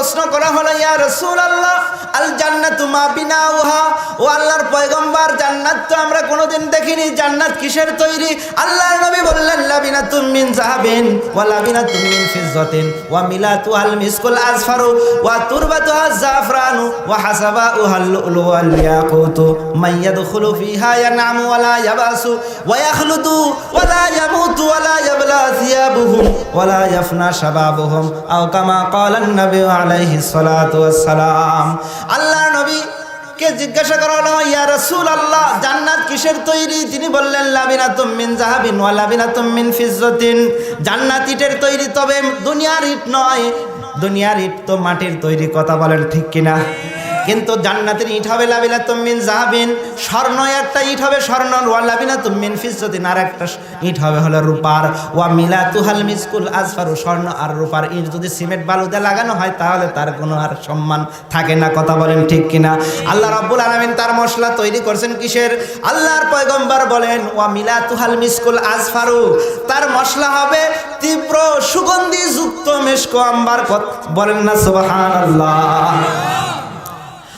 প্রশ্ন করা হলো, ইয়া রাসূলুল্লাহ আল জান্নাতু মা বিনাউহা? ও আল্লাহর পয়গম্বর, জান্নাত তো আমরা কোনোদিন দেখিনি, জান্নাত কিসের তৈরি? আল্লাহর নবী বললেন, লাবিনাতুম মিন যাহাবিন ওয়া লাবিনাতুম মিন ফিজ্জাতিন ওয়া মিলাতু আল মিসকুল আসফারু ওয়া তুরবাতুহা জাফরানু ওয়া হাসাবাউহা আল-লু'লু ওয়াল ইয়াকুতু। মান ইয়াদখুলু ফিহা ইয়ানআমু ওয়া লা ইয়াবাসু ওয়া ইয়াখলুদু ওয়া লা ইয়ামুতু ওয়া লা ইয়াবলা থিয়াবুহুম ওয়া লা ইয়াফনা শাবাবুহুম। আও কামা ক্বালা an-নবী ওয়াস সালাম আল্লাহর নবী কে জিজ্ঞাসা করা হলো, ইয়া রাসূল আল্লাহ জান্নাত কিসের তৈরি? তিনি বললেন, লাবিনাতুম মিন জাহাবিন ওয়া লাবিনাতুম মিন ফিজ্জাতিন। জান্নাত ইটের তৈরি তবে দুনিয়ার ইট নয়, দুনিয়ার ইট তো মাটির তৈরি কথা বলেন ঠিক কিনা? কিন্তু জান্নাতের ইট হবে লাবিনা তুমিন জাহাবিন, স্বর্ণ একটা ইট হবে স্বর্ণ, ওয়া লাবিনা তুমিন ফিসদিন আর একটা ইট হবে হলো রূপার। ওয়া মিলা তুহাল মিসকুল আজফারু স্বর্ণ আর রূপার ইট যদি সিমেন্ট বালুতে লাগানো হয়, তাহলে তার কোনো আর সম্মান থাকে না, কথা বলেন ঠিক কিনা? আল্লাহ রাব্বুল আলামিন তার মশলা তৈরি করছেন কিসের? আল্লাহর পয়গম্বর বলেন, ওয়া মিলা তুহাল মিসকুল আজফারু তার মশলা হবে তীব্র সুগন্ধি যুক্ত মেশকো আম্বার বলেন না, সুবহানাল্লাহ।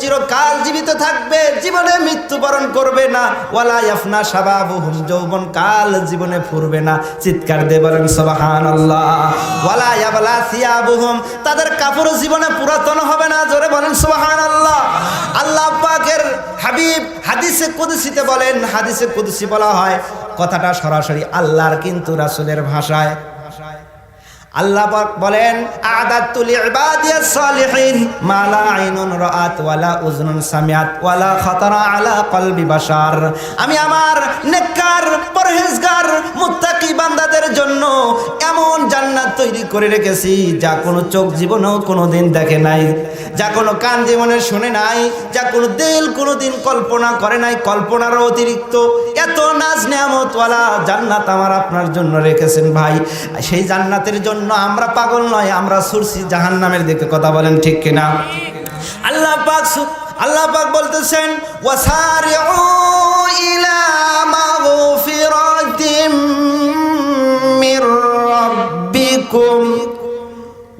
চিরকাল জীবিত থাকবে, জীবনে মৃত্যুবরণ করবে না। ওয়ালা ইয়াফনা শাবাবুহুম, যৌবন কাল জীবনে ফুরবে না। চিৎকার দিয়ে বলেন, সুবহানাল্লাহ। ওয়ালা ইয়াবলা সিয়াবুহুম, তাদের কাপড় জীবনে পুরাতন হবে না। জোরে বলেন, সুবহানাল্লাহ। আল্লাহ পাকের হাবিব হাদিসে কুদসিতে বলেন, হাদিসে কুদসি বলা হয়, কথাটা সরাসরি আল্লাহর কিন্তু রাসূলের ভাষায়। আল্লাহ বলেন আদাতুল ইবাদিয়াস সালিহিন, মা লা আইনুন রাআত ওয়ালা উযনুন সামিআত ওয়ালা খাতারা আলা কলবি বাশার। আমি আমার নেককার, পরহেজগার, মুত্তাকি বান্দাদের জন্য তৈরি করে রেখেছি, যা কোনো চোখ জীবনেও কোনোদিন দেখে নাই, যা কোনো কান জীবনে শুনে নাই, যা কোনো দিল কোনোদিন কল্পনা করে নাই, কল্পনারও অতিরিক্ত। এত নাজ নেয়ামতওয়ালা জান্নাত আমার আপনার জন্য রেখেছেন ভাই। সেই জান্নাতের জন্য আমরা পাগল নয়, আমরা সুরসি জাহান্নামের দিকে কথা বলেন ঠিক কিনা? আল্লাহ পাক আল্লাহ পাক বলতেছেন, ওয়াসারিউ ইলা মাগফিরাতিম منكم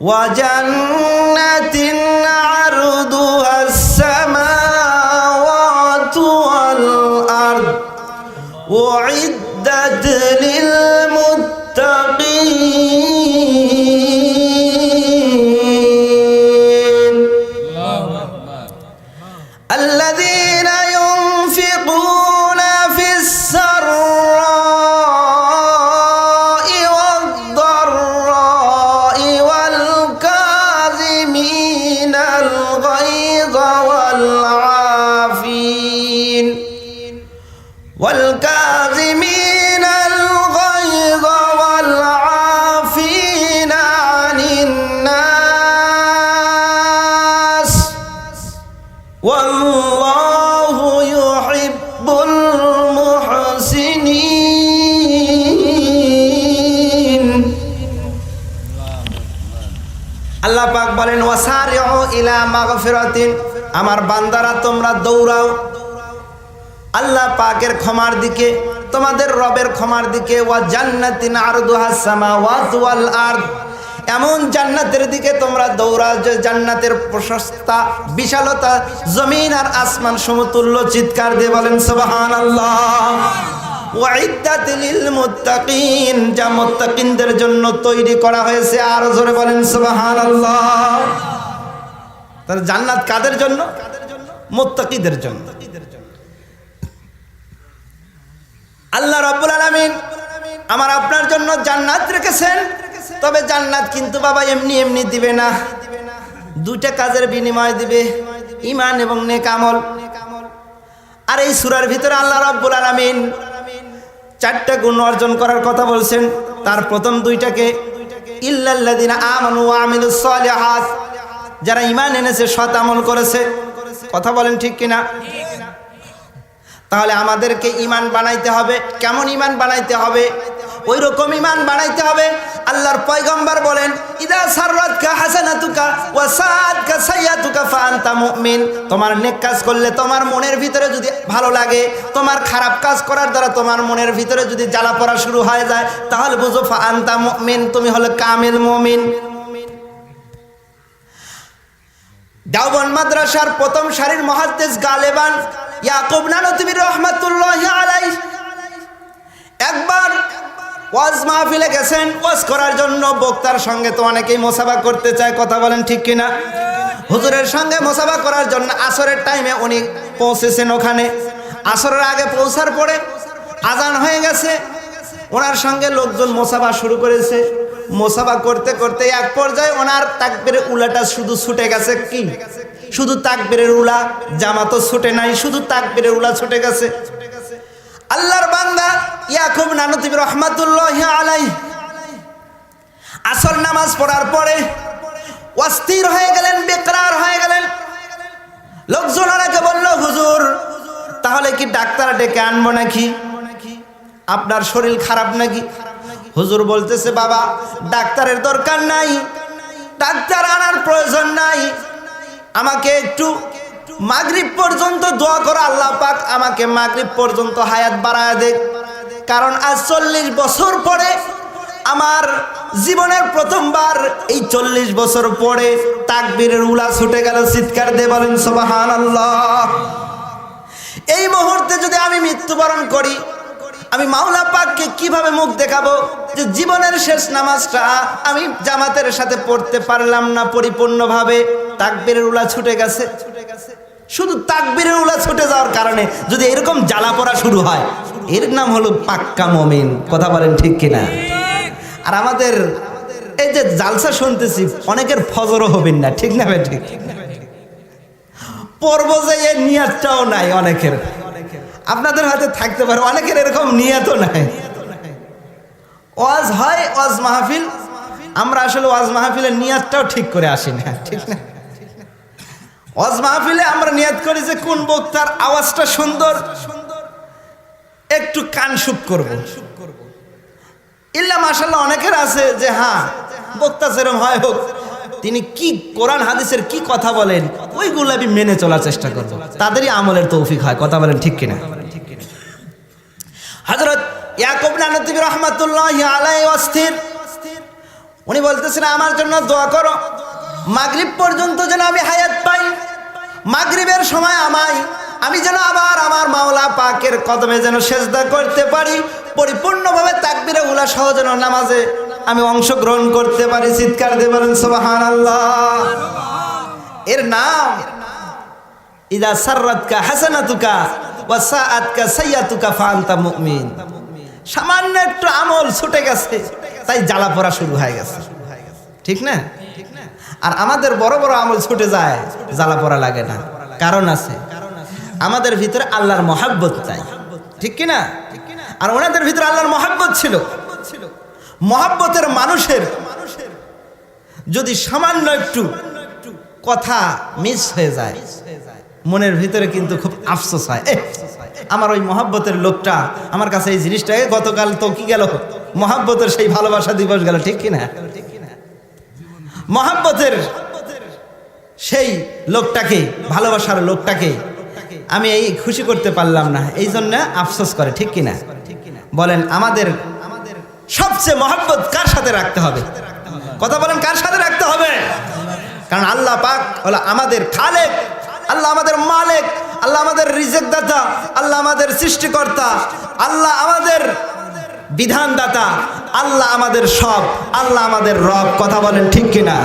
وجنة عرضها السماوات والأرض أعدت والكاظمين الغيظ والعافين عن الناس والله يحب المحسنين আল্লাহ পাক বলেন ওয়াসারিউ ইলা মাগফিরাতিন আমার বান্দারা তোমরা দৌড়াও আল্লাহ পাকের ক্ষমার দিকে, তোমাদের রবের ক্ষমার দিকে, ওয়া জান্নাতিন আরদুহাস সামাওয়াত ওয়াল এমন জান্নাতের দিকে তোমরা দৌড়া জান্নাতের প্রশস্তা, বিশালতা, জমিন আর আসমান সমতুল্য চিৎকার দিয়ে বলেন লিল মুত্তাকিন, যা মুত্তাকিনদের জন্য তৈরি করা হয়েছে। আর জোরে বলেন, সুবহানাল্লাহ। তাহলে জান্নাত কাদের জন্য? মুত্তাকিদের জন্য। আল্লাহ রাব্বুল আলামিন আমার আপনার জন্য জান্নাত রেখেছেন। তবে জান্নাত কিন্তু বাবা এমনি এমনি দিবে না। দুইটা কাজের বিনিময় দিবে ইমান এবং নেক আমল। আর এই সুরার ভিতরে আল্লাহ রাব্বুল আলামিন চারটা গুণ অর্জন করার কথা বলছেন। তার প্রথম দুইটাকে সালিহাত। যারা ইমান এনেছে, সৎ আমল করেছে। কথা বলেন ঠিক কিনা? তাহলে আমাদেরকে ইমান বানাইতে হবে। কেমন ইমান বানাইতে হবে? ওই রকম ইমান বানাইতে হবে। আল্লাহর পয়গম্বর বলেন, ইদা সাররাতকা হাসানাতুকা ওয়া সাআতকা সাইয়াতুকা ফাআনতা মুমিন। তোমার নেক কাজ করলে তোমার মনের ভিতরে যদি ভালো লাগে, তোমার খারাপ কাজ করার দ্বারা তোমার মনের ভিতরে যদি জ্বালা পড়া শুরু হয়ে যায়, তাহলে বুঝো ফাআনতা মুমিন, তুমি হলো কামিল মুমিন। দাওবন মাদ্রাসার প্রথম সারির মহাদ্দেশ গালেবান ইয়াকুব নানতিবির রহমাতুল্লাহ আলাই একবার ওয়াজ মাহফিলে গেছেন, ওয়াজ করার জন্য বক্তার সঙ্গে তো অনেকেই মোসাবা করতে চায়, কথা বলেন ঠিক কিনা? হুজুরের সঙ্গে মোসাবা করার জন্য আসরের টাইমে উনি পৌঁছেছেন ওখানে। আসরের আগে পৌঁছার পরে আজান হয়ে গেছে। ওনার সঙ্গে লোকজন মোসাবা শুরু করেছে। মোসাবা করতে করতে এক পর্যায়ে ওনার তাকবের উলাটা শুধু ছুটে গেছে কি? শুধু তাকবেরের উলা, জামা তো ছুটে নাই, শুধু তাকবেরের উলা ছুটে গেছে। আল্লাহর বান্দা ইয়াকুব নানতিব রহমাতুল্লাহ আলাই আসর নামাজ পড়ার পরে অস্থির হয়ে গেলেন, বেকরার হয়ে গেলেন। লোকজন ওনাকে বলল, হুজুর, তাহলে কি ডাক্তার ডেকে আনব নাকি? আপনার শরীর খারাপ নাকি? হুজুর বলতেছে, বাবা, ডাক্তারের দরকার নাই। ডাক্তার আনার প্রয়োজন নাই। আমাকে একটু মাগরিব পর্যন্ত দোয়া করো, আল্লাহ পাক আমাকে মাগরিব পর্যন্ত হায়াত বাড়ায় দেখ। কারণ আজ চল্লিশ বছর পরে আমার জীবনের প্রথমবার এই চল্লিশ বছর পরে তাকবীরের উলা ছুটে গেল, চিৎকার দিয়ে বলেন সোবাহান আল্লাহ এই মুহূর্তে যদি আমি মৃত্যুবরণ করি, আমি মাওলা পাককে কীভাবে মুখ দেখাবো যে জীবনের শেষ নামাজটা আমি জামাতের সাথে পড়তে পারলাম না পরিপূর্ণভাবে? তাকবীরের উলা ছুটে গেছে। শুধু তাকবীরের উলা ছুটে যাওয়ার কারণে যদি এরকম জ্বালা পড়া শুরু হয়, এর নাম হলো পাক্কা মমিন। কথা বলেন ঠিক কিনা? আর আমাদের এই যে জালসা শুনতেছি, অনেকের ফজরও হবেন না, ঠিক না ঠিক? পর্ব যে এর নিয়াতটাও নাই অনেকের। আপনাদের হাতে থাকতে পারে, অনেকের এরকম নিয়াতও নাই। ওয়াজ হয়, ওয়াজ মাহফিল। আমরা আসলে ওয়াজ মাহফিলের নিয়াতটাও ঠিক করে আসি না, ঠিক না? ওয়াজ মাহফিলে আমরা নিয়াত করি যে কোন বক্তার আওয়াজটা সুন্দর। একটু কান সুপ করব। ইল্লা মাশাল্লাহ অনেকের আছে যে হ্যাঁ বক্তা সেরম হয় হোক, তিনি কি কোরআন হাদিসের কি কথা বলেন, ওইগুলো আমি মেনে চলার চেষ্টা করব। তাদেরই আমলের তৌফিক হয়, কথা বলেন ঠিক কিনা? হজরত ইয়াকুব নানতিবি রহমাতুল্লাহ আলাই অস্থির। উনি বলতেছেন, আমার জন্য দোয়া করো, মাগরিব পর্যন্ত যেন আমি হায়াত পাই। মাগরিবের সময় আমায়, আমি যেন আবার আমার মাওলা পাকের কদমে যেন সেজদা করতে পারি, পরিপূর্ণভাবে তাকবিরে উলা সহ যেন নামাজে আমি অংশগ্রহণ করতে পারি। চিৎকার দিয়ে বলেন সোবাহান আল্লাহ এর নাম, ইদা সাররাতকা হাসানাতুকা ওয়া সাআতকা সাইয়াতুকা ফাআনতা মুমিন। সামান্য একটু আমল ছুটে গেছে, তাই জ্বালা পড়া শুরু হয়ে গেছে। ঠিক না? আর আমাদের বড় বড় আমল ছুটে যায়, জ্বালা পড়া লাগে না। কারণ আছে, আমাদের ভিতরে আল্লাহর মহাব্বত চাই ঠিক কি না? আর ওনাদের ভিতরে আল্লাহর মহাব্বত ছিল। মহাব্বতের মানুষের যদি সামান্য একটু কথা মিস হয়ে যায়, মনের ভিতরে কিন্তু খুব আফসোস হয়। আমার ওই মহাব্বতের লোকটা, আমার কাছে এই জিনিসটাকে গতকাল তো কি গেল? মহাব্বতের সেই ভালোবাসা দিবস গেল, ঠিক কিনা মহাব্বতের সেই লোকটাকে, ভালোবাসার লোকটাকে আমি এই খুশি করতে পারলাম না। এই জন্য আফসোস করে, ঠিক কিনা? বলেন, আমাদের সবচেয়ে মহাব্বত কার সাথে রাখতে হবে? কথা বলেন, কার সাথে রাখতে হবে? কারণ আল্লাহ পাক হলো আমাদের খালেক, আল্লাহ আমাদের মালিক, আল্লাহ আমাদের রিজেক দাতা আল্লাহ আমাদের সৃষ্টিকর্তা, আল্লাহ আমাদের বিধানদাতা আল্লাহ আমাদের সব আল্লাহ আমাদের রব কথা বলেন ঠিক কিনা?